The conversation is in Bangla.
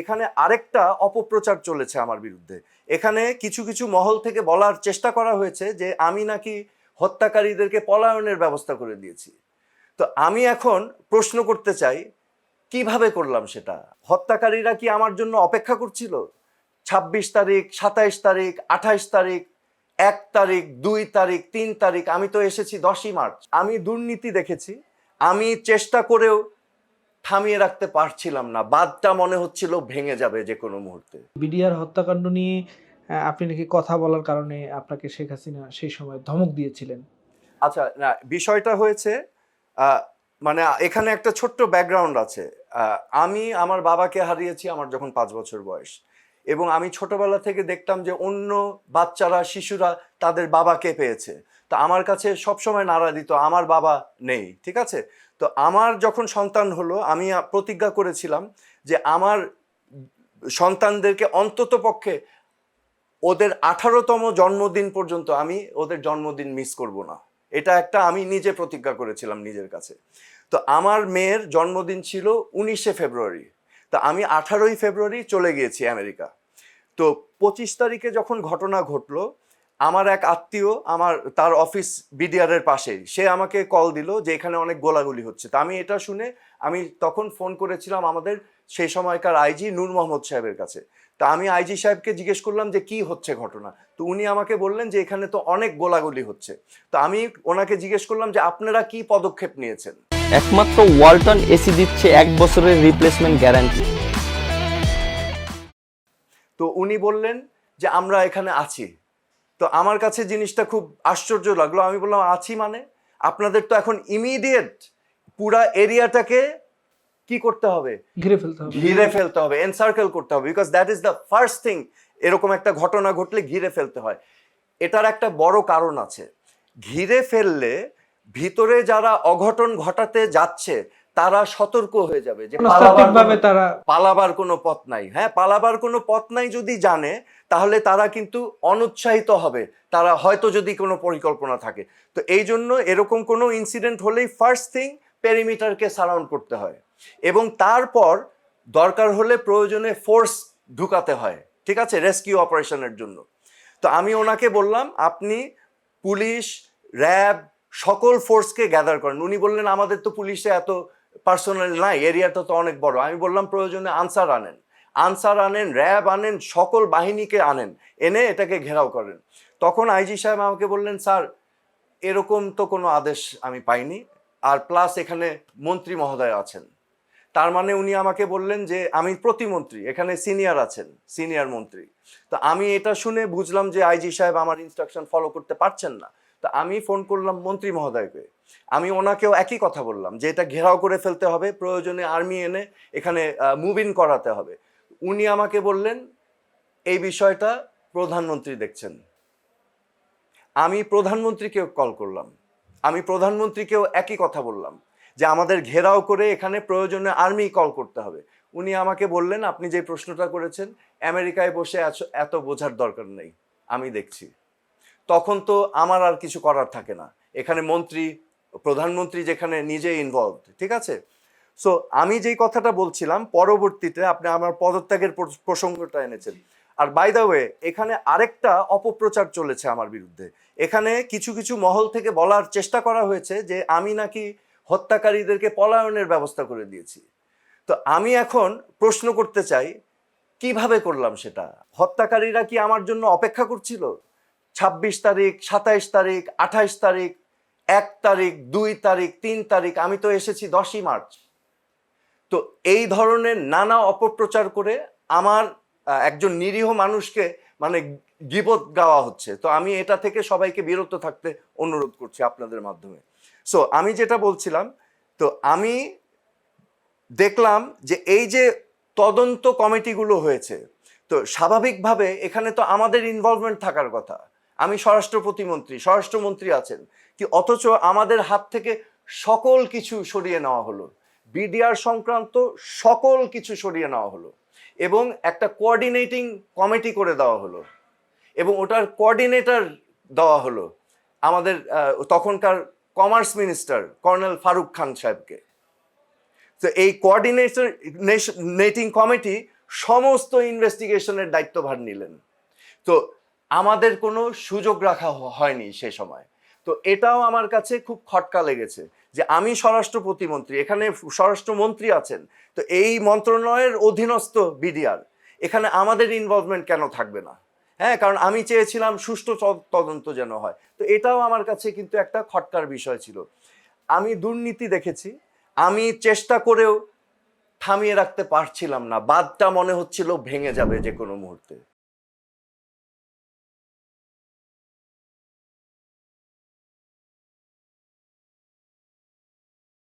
এখানে আরেকটা অপপ্রচার চলেছে আমার বিরুদ্ধে। এখানে কিছু কিছু মহল থেকে বলার চেষ্টা করা হয়েছে যে আমি নাকি হত্যাকারীদেরকে পলায়নের ব্যবস্থা করে দিয়েছি। তো আমি এখন প্রশ্ন করতে চাই, কীভাবে করলাম সেটা? হত্যাকারীরা কি আমার জন্য অপেক্ষা করছিল? ছাব্বিশ তারিখ, সাতাইশ তারিখ, আঠাইশ তারিখ, এক তারিখ, দুই তারিখ, তিন তারিখ, আমি তো এসেছি দশই মার্চ। আমি দুর্নীতি দেখেছি। আমি চেষ্টা করেও থামিয়ে রাখতে পারছিলাম না। বাদটা মনে হচ্ছিল ভেঙে যাবে যে কোনো মুহূর্তে। বিডিআর হত্যাকাণ্ড নিয়ে আপনি নাকি কথা বলার কারণে আপনাকে শেখ হাসিনা সেই সময় ধমক দিয়েছিলেন। আচ্ছা না বিষয়টা হয়েছে মানে এখানে একটা ছোট্ট ব্যাকগ্রাউন্ড আছে। আমি আমার বাবাকে হারিয়েছি আমার যখন পাঁচ বছর বয়স। এবং আমি ছোটবেলা থেকে দেখতাম যে অন্য বাচ্চারা শিশুরা তাদের বাবাকে পেয়েছে। তো আমার কাছে সবসময় নাড়া দিত, আমার বাবা নেই, ঠিক আছে? তো আমার যখন সন্তান হলো, আমি প্রতিজ্ঞা করেছিলাম যে আমার সন্তানদেরকে অন্তত পক্ষে ওদের আঠারোতম জন্মদিন পর্যন্ত আমি ওদের জন্মদিন মিস করব না। এটা একটা আমি নিজে প্রতিজ্ঞা করেছিলাম নিজের কাছে। তো আমার মেয়ের জন্মদিন ছিল উনিশে ফেব্রুয়ারি। তো আমি আঠারোই ফেব্রুয়ারি চলে গিয়েছি আমেরিকা। তো পঁচিশ তারিখে যখন ঘটনা ঘটলো আমার এক আত্মীয় আমার তার অফিস বিডিআরের পাশেই সে আমাকে কল দিল যে এখানে অনেক গোলাগুলি হচ্ছে। তা আমি এটা শুনে আমি তখন ফোন করেছিলাম আমাদের সেই সময়কার আইজি নূর মোহাম্মদ সাহেবের কাছে। তা আমি আইজি সাহেবকে জিজ্ঞেস করলাম যে কি হচ্ছে ঘটনা? তো উনি আমাকে বললেন যে এখানে তো অনেক গোলাগুলি হচ্ছে। তো আমি ওনাকে জিজ্ঞেস করলাম যে আপনারা কি পদক্ষেপ নিয়েছেন? একমাত্র ওয়ালটন এসি দিচ্ছে এক বছরের রিপ্লেসমেন্ট গ্যারান্টি তো উনি বললেন যে আমরা এখানে আছি। তো আমার কাছে জিনিসটা খুব আশ্চর্য লাগল। আমি বললাম আছি মানে? আপনাদের তো এখন ইমিডিয়েট পুরা এরিয়াটাকে কি করতে হবে? ঘিরে ফেলতে হবে। ঘিরে ফেলতে হবে এনসার্কেল করতে হবে because that is the first thing এরকম একটা ঘটনা ঘটলে ঘিরে ফেলতে হয়। এটার একটা বড় কারণ আছে। ঘিরে ফেললে ভিতরে যারা অঘটন ঘটাতে যাচ্ছে তারা সতর্ক হয়ে যাবে যে তারা পালাবার কোনো পথ নাই। হ্যাঁ পালাবার কোনো পথ নাই যদি জানে তাহলে তারা কিন্তু অনুৎসাহিত হবে। তারা হয়তো যদি কোনো পরিকল্পনা থাকে। তো এই জন্য এরকম কোনো ইনসিডেন্ট হলেই ফার্স্ট থিং পেরিমিটারকে সারাউন্ড করতে হয়। এবং তারপর দরকার হলে প্রয়োজনে ফোর্স ঢুকাতে হয়। ঠিক আছে? রেস্কিউ অপারেশনের জন্য। তো আমি ওনাকে বললাম আপনি পুলিশ র্যাব সকল ফোর্সকে গ্যাদার করেন। উনি বললেন আমাদের তো পুলিশে এত পার্সোনাল নাই এরিয়াটা তো অনেক বড়। আমি বললাম প্রয়োজনে আনসার আনেন। আনসার আনেন, র্যাব আনেন, সকল বাহিনীকে আনেন, এনে এটাকে ঘেরাও করেন। তখন আইজি সাহেব আমাকে বললেন, স্যার, এরকম তো কোনো আদেশ আমি পাইনি। আর প্লাস এখানে মন্ত্রী মহোদয় আছেন। তার মানে উনি আমাকে বললেন যে, আমি প্রতিমন্ত্রী, এখানে সিনিয়র আছেন, সিনিয়র মন্ত্রী। তো আমি এটা শুনে বুঝলাম যে আইজি সাহেব আমার ইনস্ট্রাকশন ফলো করতে পারছেন না। তো আমি ফোন করলাম মন্ত্রী মহোদয়কে। আমি ওনাকেও একই কথা বললাম যে এটা ঘেরাও করে ফেলতে হবে, প্রয়োজনে আর্মি এনে এখানে মুভ ইন করাতে হবে। উনি আমাকে বললেন, এই বিষয়টা প্রধানমন্ত্রী দেখছেন। আমি প্রধানমন্ত্রীকেও কল করলাম। আমি প্রধানমন্ত্রীকেও একই কথা বললাম যে আমাদের ঘেরাও করে এখানে প্রয়োজনে আর্মি কল করতে হবে। উনি আমাকে বললেন, আপনি যে প্রশ্নটা করেছেন, আমেরিকায় বসে এত বোঝার দরকার নেই, আমি দেখছি। তখন তো আমার আর কিছু করার থাকে না। এখানে মন্ত্রী প্রধানমন্ত্রী যেখানে নিজে ইনভলভ ঠিক আছে? সো আমি যেই কথাটা বলছিলাম, পরবর্তীতে আপনি আমার পদত্যাগের প্রসঙ্গটা এনেছেন। আর বাই দ্য ওয়ে এখানে আরেকটা অপপ্রচার চলেছে আমার বিরুদ্ধে। এখানে কিছু কিছু মহল থেকে বলার চেষ্টা করা হয়েছে যে, আমি নাকি হত্যাকারীদেরকে পলায়নের ব্যবস্থা করে দিয়েছি। তো আমি এখন প্রশ্ন করতে চাই, কীভাবে করলাম সেটা? হত্যাকারীরা কি আমার জন্য অপেক্ষা করছিল? ছাব্বিশ তারিখ, সাতাইশ তারিখ, আঠাইশ তারিখ এক তারিখ, দুই তারিখ, তিন তারিখ, আমি তো এসেছি দশই মার্চ। তো এই ধরনের নানা অপপ্রচার করে আমার একজন নিরীহ মানুষকে মানে গিবত গাওয়া হচ্ছে। তো আমি এটা থেকে সবাইকে বিরত থাকতে অনুরোধ করছি আপনাদের মাধ্যমে। সো আমি যেটা বলছিলাম, তো আমি দেখলাম যে এই যে তদন্ত কমিটিগুলো হয়েছে, তো স্বাভাবিকভাবে এখানে তো আমাদের ইনভলভমেন্ট থাকার কথা। আমি স্বরাষ্ট্র প্রতিমন্ত্রী, স্বরাষ্ট্রমন্ত্রী আছেন, কি অথচ আমাদের হাত থেকে সকল কিছু সরিয়ে নেওয়া হলো। বিডিআর সংক্রান্ত সকল কিছু সরিয়ে নেওয়া হলো এবং একটা কোঅর্ডিনেটিং কমিটি করে দেওয়া হলো এবং ওটার কোঅর্ডিনেটর দেওয়া হলো আমাদের তখনকার commerce minister colonel Faruk Khan সাহেবকে। তো এই কোঅর্ডিনেটর নেটিং কমিটি সমস্ত ইনভেস্টিগেশনের দায়িত্বভার নিলেন। তো আমাদের কোনো সুযোগ রাখা হয়নি সে সময়। তো এটাও আমার কাছে খুব খটকা লেগেছে যে আমি স্বরাষ্ট্র প্রতিমন্ত্রী, এখানে স্বরাষ্ট্রমন্ত্রী আছেন, তো এই মন্ত্রণালয়ের অধীনস্থ বিডিআর, এখানে আমাদের ইনভলভমেন্ট কেন থাকবে না? হ্যাঁ কারণ আমি চেয়েছিলাম সুষ্ঠু তদন্ত যেন হয়। তো এটাও আমার কাছে কিন্তু একটা খটকার বিষয় ছিল। আমি দুর্নীতি দেখেছি, আমি চেষ্টা করেও থামিয়ে রাখতে পারছিলাম না বাদটা মনে হচ্ছিল ভেঙে যাবে যে কোনো মুহূর্তে।